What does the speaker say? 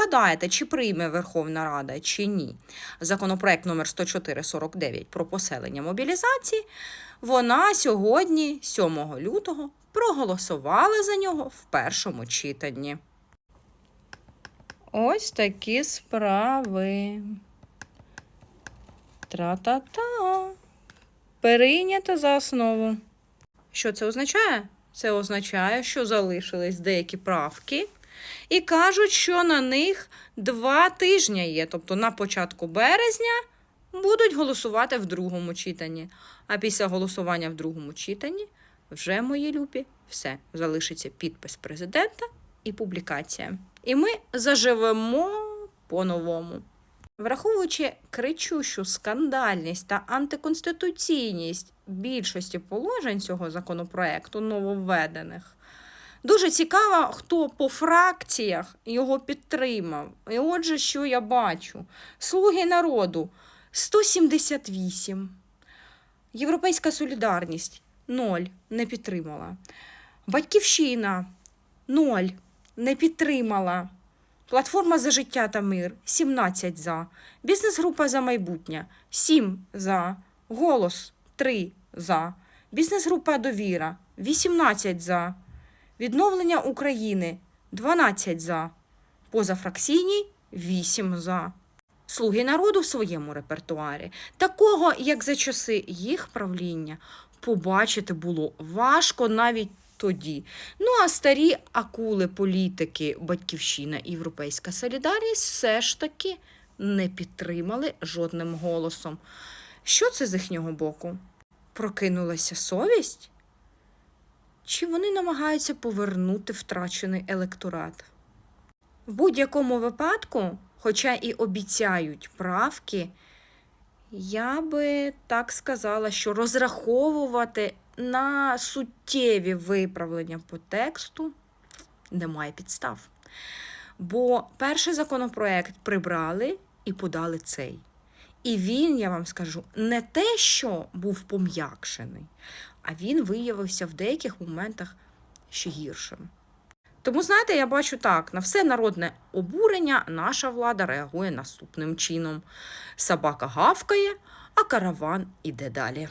гадаєте, чи прийме Верховна Рада, чи ні? Законопроект номер 10449 про поселення мобілізації. Вона сьогодні, 7 лютого, проголосувала за нього в першому читанні. Ось такі справи. Тра-та-та. Перейнято за основу. Що це означає? Це означає, що залишились деякі правки, і кажуть, що на них два тижні є. Тобто на початку березня будуть голосувати в другому читанні. А після голосування в другому читанні вже, мої любі, все залишиться підпис президента і публікація. І ми заживемо по-новому. Враховуючи кричущу скандальність та антиконституційність більшості положень цього законопроекту нововведених, дуже цікаво, хто по фракціях його підтримав. І отже, що я бачу: Слуги народу 178, Європейська солідарність 0 не підтримала. Батьківщина 0 не підтримала. Платформа за життя та мир 17 за. Бізнес-група за майбутнє 7 за. Голос 3 за. Бізнес-група Довіра 18 за. Відновлення України 12 за. Позафракційній 8 за. Слуги народу в своєму репертуарі. Такого, як за часи їх правління, побачити було важко навіть тоді. Ну а старі акули політики, батьківщина і Європейська солідарність все ж таки не підтримали жодним голосом. Що це з їхнього боку? Прокинулася совість? Чи вони намагаються повернути втрачений електорат? В будь-якому випадку, хоча і обіцяють правки, я би так сказала, що розраховувати на суттєві виправлення по тексту немає підстав. Бо перший законопроект прибрали і подали цей. І він, я вам скажу, не те, що був пом'якшений, а він виявився в деяких моментах ще гіршим. Тому, знаєте, я бачу так: на все народне обурення наша влада реагує наступним чином: собака гавкає, а караван іде далі.